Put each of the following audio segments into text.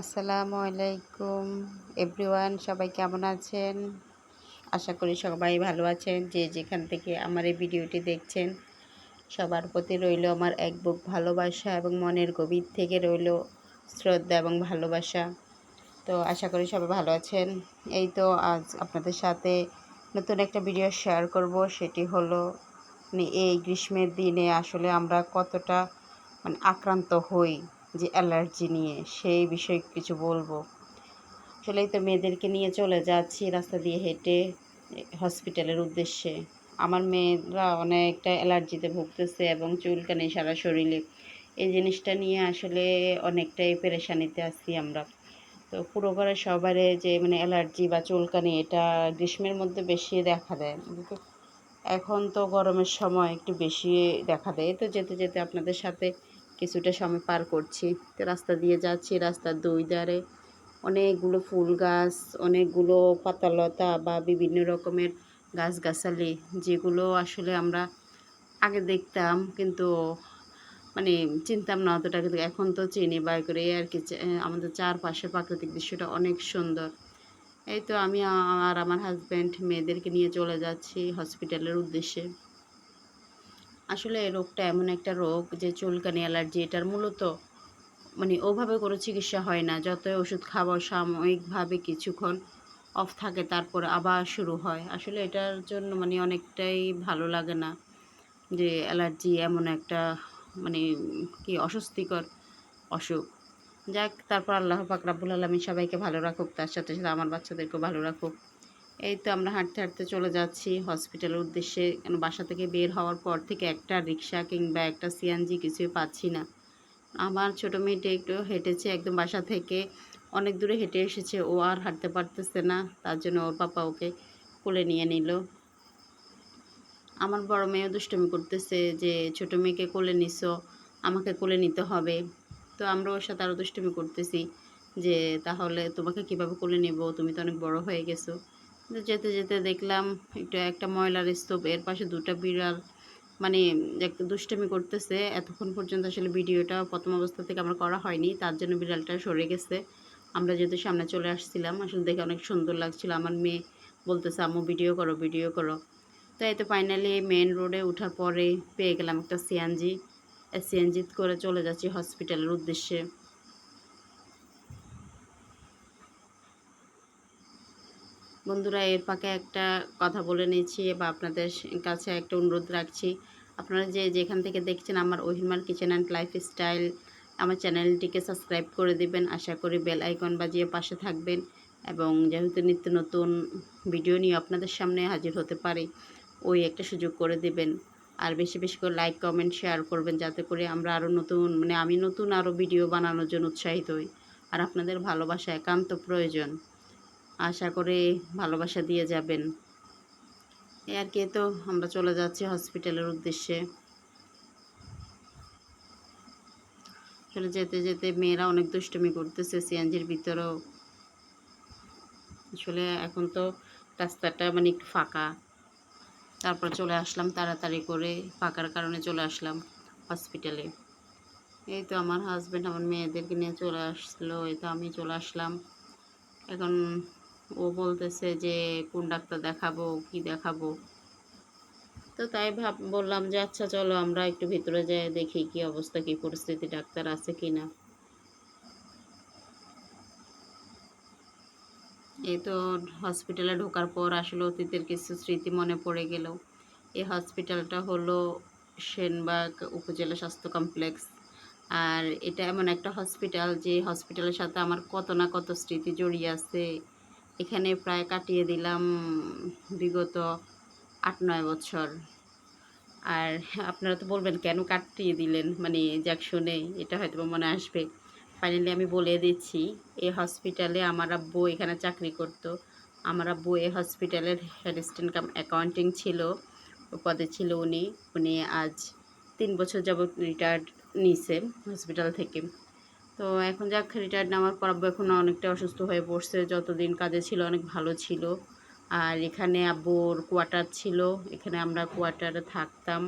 আসসালামু আলাইকুম। এভরিওয়ান সবাই কেমন আছেন? আশা করি সবাই ভালো আছেন। যে যেখান থেকে আমার এই ভিডিওটি দেখছেন, সবার প্রতি রইল আমার এক বুক ভালোবাসা এবং মনের গভীর থেকে রইল শ্রদ্ধা এবং ভালোবাসা। তো আশা করি সবাই ভালো আছেন। এই তো আজ আপনাদের সাথে নতুন একটা ভিডিও শেয়ার করব। সেটি হলো মানে এই গ্রীষ্মের দিনে আসলে আমরা কতটা মানে আক্রান্ত হই। যে অ্যালার্জি নিয়ে, সেই বিষয়ে কিছু বলব। আসলেই তো মেয়েদেরকে নিয়ে চলে যাচ্ছি, রাস্তা দিয়ে হেঁটে, হসপিটালের উদ্দেশ্যে। আমার মেয়েরা অনেকটা অ্যালার্জিতে ভুগতেছে এবং চুলকানি, সারা শরীরে। এই জিনিসটা নিয়ে আসলে অনেকটাই পেরেশানিতে আছি আমরা। তো পুরো ঘরে সবারে যে মানে অ্যালার্জি বা চুলকানি, এটা গ্রীষ্মের মধ্যে বেশি দেখা দেয়। এখন তো গরমের সময় একটু বেশি দেখা দেয়। তো যেতে যেতে আপনাদের সাথে কিছুটা সময় পার করছি। তো রাস্তা দিয়ে যাচ্ছি, রাস্তার দুই ধারে অনেকগুলো ফুল গাছ, অনেকগুলো পাতালতা বা বিভিন্ন রকমের গাছগাছালি, যেগুলো আসলে আমরা আগে দেখতাম কিন্তু মানে চিনতাম না অতটা কিন্তু এখন তো চিনি, বাই করে আর কি আমাদের চারপাশের প্রাকৃতিক দৃশ্যটা অনেক সুন্দর। এই তো আমি আর আমার হাজব্যান্ড মেয়েদেরকে নিয়ে চলে যাচ্ছি হসপিটালের উদ্দেশ্যে। আসলে রোগটা এমন একটা রোগ যে চুলকানি, অ্যালার্জি এটার মূলত মানে ওভাবে কোনো চিকিৎসা হয় না। যতই ওষুধ খাবার সাময়িকভাবে কিছুক্ষণ অফ থাকে, তারপর আবার শুরু হয়। আসলে এটার জন্য মানে অনেকটাই ভালো লাগে না যে অ্যালার্জি এমন একটা মানে কি অস্বস্তিকর অসুখ। যাক, তারপর আল্লাহ পাক রাব্বুল আলমী সবাইকে ভালো রাখুক, তার সাথে সাথে আমার বাচ্চাদেরকেও ভালো রাখুক। এই তো আমরা হাঁটতে হাঁটতে চলে যাচ্ছি হসপিটালের উদ্দেশ্যে। কেন বাসা থেকে বের হওয়ার পর থেকে একটা রিক্সা কিংবা একটা সিএনজি কিছুই পাচ্ছি না। আমার ছোটো মেয়েটা একটু হেঁটেছে একদম বাসা থেকে। অনেক দূরে হেঁটে এসেছে, ও আর হাঁটতে পারতেছে না। তার জন্য ওর পাপা ওকে কোলে নিয়ে নিল। আমার বড় মেয়েও দুষ্টমি করতেছে যে, ছোটো মেয়েকে কোলে নিছো, আমাকে কোলে নিতে হবে। তো আমরা ওর সাথে আরও দুষ্টমি করতেছি যে, তাহলে তোমাকে কীভাবে কোলে নেব? তুমি তো অনেক বড় হয়ে গেছো। যেতে যেতে দেখলাম একটু একটা ময়লার স্তূপ, এর পাশে দুটা বিড়াল মানে একটা দুষ্টামি করতেছে। এতক্ষণ পর্যন্ত আসলে ভিডিওটা প্রথম অবস্থা থেকে আমার করা হয়নি, তার জন্য বিড়ালটা সরে গেছে। আমরা যেহেতু সামনে চলে আসছিলাম, আসলে দেখে অনেক সুন্দর লাগছিল। আমার মেয়ে বলতেছে, আম্মু ভিডিও করো ভিডিও করো। তো এই তো ফাইনালি মেন রোডে ওঠার পরে পেয়ে গেলাম একটা সিএনজি সিএনজি করে চলে যাচ্ছি হসপিটালের উদ্দেশ্যে। বন্ধুরা, এর পাকে একটা কথা বলে নিয়েছি বা আপনাদের কাছে একটা অনুরোধ রাখছি। আপনারা যে যেখান থেকে দেখছেন আমার ওহিমার কিচেন অ্যান্ড লাইফ স্টাইল আমার চ্যানেলটিকে সাবস্ক্রাইব করে দিবেন। আশা করি বেল আইকন বাজিয়ে পাশে থাকবেন এবং যেহেতু নিত্য নতুন ভিডিও নিয়ে আপনাদের সামনে হাজির হতে পারি, ওই একটা সুযোগ করে দেবেন। আর বেশি বেশি করে লাইক কমেন্ট শেয়ার করবেন যাতে করে আমরা আরও নতুন মানে আমি নতুন আরও ভিডিও বানানোর জন্য উৎসাহিত হই। আর আপনাদের ভালোবাসা একান্ত প্রয়োজন। আশা করে ভালোবাসা দিয়ে যাবেন। এই আর কি তো আমরা চলে যাচ্ছি হসপিটালের উদ্দেশ্যে। চলে যেতে যেতে মেয়েরা অনেক দুষ্টমি করতেছে সিএনজির ভিতরেও। আসলে এখন তো রাস্তাটা মানে একটু ফাঁকা। তারপর চলে আসলাম তাড়াতাড়ি করে, ফাঁকার কারণে চলে আসলাম হসপিটালে। এই তো আমার হাজব্যান্ড আমার মেয়েদেরকে নিয়ে চলে আসলো, এই তো আমি চলে আসলাম। এখন ও বলতেছে যে, কোন ডাক্তার দেখাবো, কি দেখাবো? তো তাই ভাব, বললাম যে আচ্ছা চলো আমরা একটু ভিতরে যাই দেখি কি অবস্থা, কি পরিস্থিতি, ডাক্তার আছে কি না এই তো হসপিটালে ঢোকার পর আসলে অতীতের কিছু স্মৃতি মনে পড়ে গেল। এই হসপিটালটা হলো সেনবাগ উপজেলা স্বাস্থ্য কমপ্লেক্স আর এটা এমন একটা হসপিটাল যে হসপিটালের সাথে আমার কত না কত স্মৃতি জড়িয়ে আছে। এখানে প্রায় কাটিয়ে দিলাম বিগত আট, নয় বছর। আর আপনারা তো বলবেন, কেন কাটিয়ে দিলেন? মানে যাক শুনে এটা হয়তো মনে আসবে। ফাইনালি আমি বলে দিচ্ছি এই হসপিটালে আমার আব্বু এখানে চাকরি করতো। আমার আব্বু এই হসপিটালের হেড কাম অ্যাকাউন্টিং ছিল। পদে ছিল উনি। উনি আজ তিন বছর যাবৎ রিটায়ার্ড নিছে হসপিটাল থেকে। তো এখন যাক রিটায়ার্ড নেওয়ার পর আব্বু এখন অনেকটা অসুস্থ হয়ে পড়ছে। যতদিন কাজে ছিল অনেক ভালো ছিল। আর এখানে আব্বুর কোয়ার্টার ছিল, এখানে আমরা কোয়ার্টারে থাকতাম।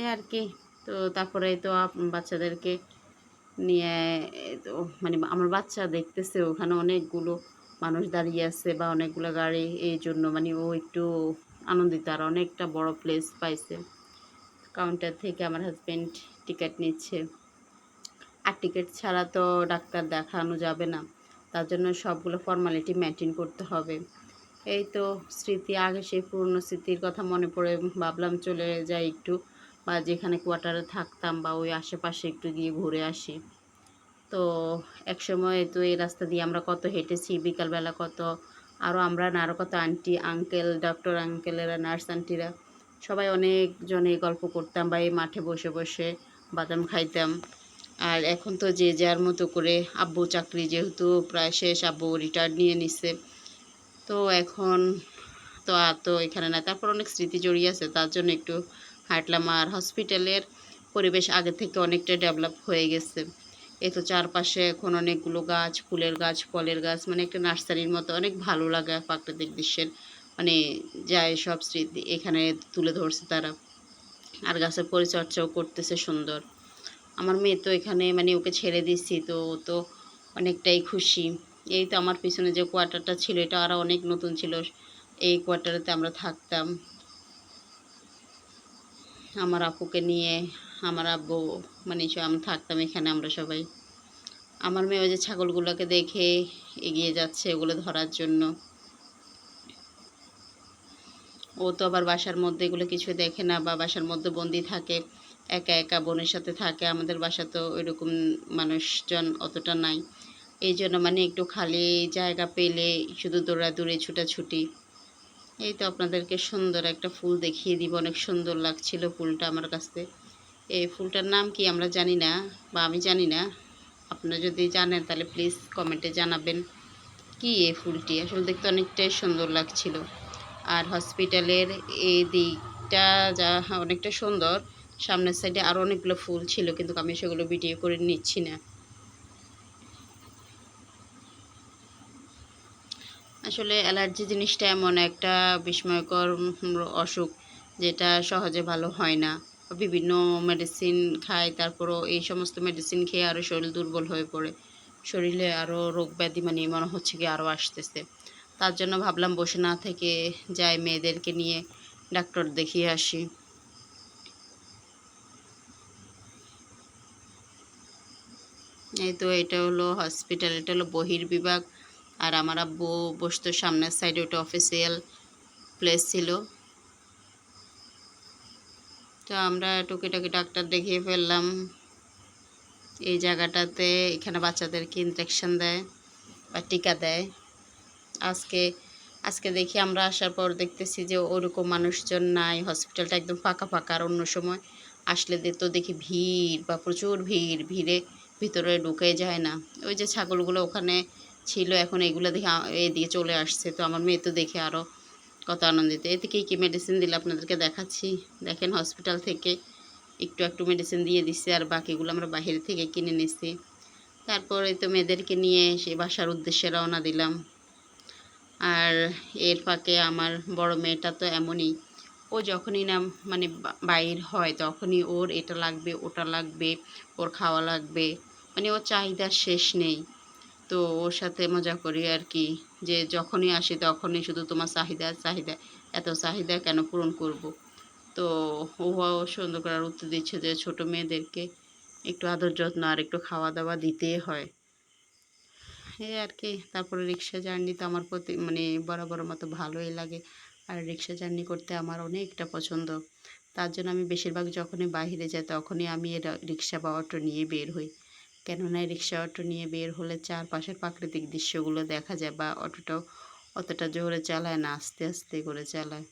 এ আর কি। তো তারপরে তো বাচ্চাদেরকে নিয়ে তো মানে আমার বাচ্চা দেখতেছে, ওখানে অনেকগুলো মানুষ দাঁড়িয়ে আছে বা অনেকগুলো গাড়ি, এই জন্য মানে ও একটু আনন্দিত। আর অনেকটা বড় প্লেস পাইছে। কাউন্টার থেকে আমার হাজব্যান্ড টিকিট নিচ্ছে। আর টিকিট ছাড়া তো ডাক্তার দেখানো যাবে না। তার জন্য সবগুলো ফর্মালিটি মেনটেন করতে হবে। এই তো স্মৃতি, আগে সেই পুরনো স্মৃতির কথা মনে পড়ে ভাবলাম চলে যাই একটু বা যেখানে কোয়ার্টারে থাকতাম বা ওই আশেপাশে একটু গিয়ে ঘুরে আসি। তো এক সময় তো এই রাস্তা দিয়ে আমরা কত হেঁটেছি, বিকালবেলা কত আরও আমরা না আরও কত আন্টি আঙ্কেল ডক্টর আঙ্কেলেরা নার্স আন্টিরা সবাই অনেকজনে গল্প করতাম বা এই মাঠে বসে বসে বাদাম খাইতাম। আর এখন তো যে যার মতো করে আব্বু চাকরি যেহেতু প্রায় শেষ, আব্বু রিটায়ার নিয়ে নিছে। তো এখন তো আর তো এখানে না তারপর অনেক স্মৃতি জড়িয়ে আছে, তার জন্য একটু হাঁটলাম। আর হসপিটালের পরিবেশ আগে থেকে অনেকটা ডেভেলপ হয়ে গেছে। এ তো চারপাশে এখন অনেকগুলো গাছ, ফুলের গাছ, ফলের গাছ মানে একটা নার্সারির মতো অনেক ভালো লাগে প্রাকৃতিক দৃশ্যের মানে যায় সব স্মৃতি এখানে তুলে ধরছে তারা। আর গাছের পরিচর্যাও করতেছে সুন্দর। আমার মেয়ে তো এখানে মানে ওকে ছেড়ে দিচ্ছি তো ও তো অনেকটাই খুশি। এই তো আমার পিছনে যে কোয়ার্টারটা ছিল, এটা আরও অনেক নতুন ছিল। এই কোয়ার্টারেতে আমরা থাকতাম। আমার আপুকে নিয়ে, আমার আব্বু মানে আমি থাকতাম এখানে আমরা সবাই। আমার মেয়ে ওই যে ছাগলগুলোকে দেখে এগিয়ে যাচ্ছে ওগুলো ধরার জন্য। ও তো আবার বাসার মধ্যে এগুলো কিছু দেখে না বা বাসার মধ্যে বন্দি থাকে। একা একা বোনের সাথে থাকে, আমাদের বাসা তো ওইরকম মানুষজন অতটা নাই। এই জন্য মানে একটু খালি জায়গা পেলে শুধু দৌড়াদৌড়ি, ছুটাছুটি। এই তো আপনাদেরকে সুন্দর একটা ফুল দেখিয়ে দিব, অনেক সুন্দর লাগছিল ফুলটা আমার কাছে। এই ফুলটার নাম কি আমরা জানি না, বা আমি জানি না। আপনারা যদি জানেন তাহলে প্লিজ কমেন্টে জানাবেন কি এই ফুলটি। আসলে দেখতে অনেকটাই সুন্দর লাগছিল। আর হসপিটালের এই দিকটা যা অনেকটা সুন্দর। সামনের সাইডে আরও অনেকগুলো ফুল ছিল, কিন্তু আমি সেগুলো ভিডিও করে নিচ্ছি না। আসলে অ্যালার্জি জিনিসটা এমন একটা বিস্ময়কর অসুখ, যেটা সহজে ভালো হয় না। বিভিন্ন মেডিসিন খায়, তারপরও এই সমস্ত মেডিসিন খেয়ে আরও শরীর দুর্বল হয়ে পড়ে। শরীরে আরও রোগ ব্যাধি মানে মনে হচ্ছে কি আরও আসতেছে। তার জন্য ভাবলাম বসে না থেকে যাই মেয়েদেরকে নিয়ে, ডাক্তার দেখিয়ে আসি। তো এটা হলো হসপিটাল এটা হলো বহির্বিভাগ আর আমার আব্বু বসতো সামনের সাইডে ওটা অফিসিয়াল প্লেস ছিল। তো আমরা টুকিটাকি ডাক্তার দেখিয়ে ফেললাম। এই জায়গাটাতে এখানে বাচ্চাদেরকে ইনজেকশন দেয় বা টিকা দেয়। আজকে আজকে দেখি আমরা আসার পর দেখতেছি যে ওরকম মানুষজন নাই। হসপিটালটা একদম ফাঁকা ফাঁকা আর অন্য সময় আসলে তো দেখি ভিড় বা প্রচুর ভিড়, ভিড়ে ভিতরে ঢুকে যায় না। ওই যে ছাগলগুলো ওখানে ছিল, এখন এগুলো দেখে এদিকে চলে আসছে। তো আমার মেয়ে তো দেখে আরও কত আনন্দিত। এতে কী মেডিসিন দিলে আপনাদেরকে দেখাচ্ছি? দেখেন হসপিটাল থেকে একটু একটু মেডিসিন দিয়ে দিচ্ছে আর বাকিগুলো আমরা বাহির থেকে কিনে নিচ্ছি তারপরে তো মেয়েদেরকে নিয়ে সে বাসার উদ্দেশ্যে রওনা দিলাম। আর এর ফাঁকে আমার বড় মেয়েটা তো এমনই ও যখনই না মানে বাইর হয় তখনই ওর এটা লাগবে, ওটা লাগবে, ওর খাওয়া লাগবে। মানে ওর চাহিদার শেষ নেই। তো ওর সাথে মজা করি আর কি। যে যখনই আসি তখনই শুধু তোমার চাহিদা চাহিদা, এত চাহিদা কেন পূরণ করব? তো ও সুন্দর করার উত্তর দিচ্ছে যে ছোট মেয়েদেরকে একটু আদর যত্ন আর একটু খাওয়া দাওয়া দিতেই হয়। এই আর কি। তারপরে রিক্সা জার্নি তো আমার প্রতি মানে বরাবর মতো ভালোই লাগে। আর রিক্সা জার্নি করতে আমার অনেকটা পছন্দ। তার জন্য আমি বেশিরভাগ যখনই বাইরে যাই, তখনই আমি রিক্সা বা অটো নিয়ে বের হই। কেননা এই রিক্সা, অটো নিয়ে বের হলে চারপাশের প্রাকৃতিক দৃশ্যগুলো দেখা যায় বা অটোটাও অতটা জোরে চালায় না, আস্তে আস্তে করে চালায়।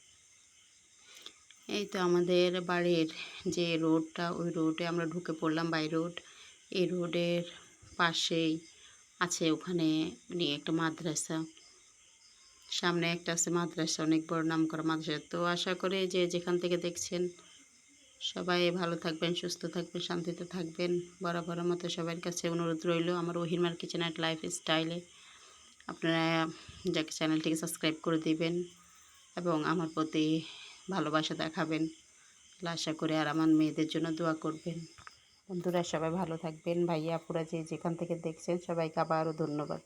এই তো আমাদের বাড়ির যে রোডটা, ওই রোডে আমরা ঢুকে পড়লাম বাই রোড। এই রোডের পাশেই আছে ওখানে একটা মাদ্রাসা। সামনে একটা আছে মাদ্রাসা, অনেক বড় নাম করা মাদ্রাসা। তো আশা করি যে যেখান থেকে দেখছেন, সবাই ভালো থাকবেন, সুস্থ থাকবেন, শান্তিতে থাকবেন। বরাবর মতো সবার কাছে অনুরোধ রইল আমার ওহিরমার কিচেন অ্যাট লাইফ স্টাইলে আপনারা যাকে চ্যানেলটিকে সাবস্ক্রাইব করে দিবেন এবং আমার প্রতি ভালোবাসা দেখাবেন। আশা করে আর আমার মেয়েদের জন্য দোয়া করবেন। বন্ধুরা, সবাই ভালো থাকবেন। ভাইয়া, আপুরা যে যেখান থেকে দেখছেন, সবাইকে আবারও ধন্যবাদ।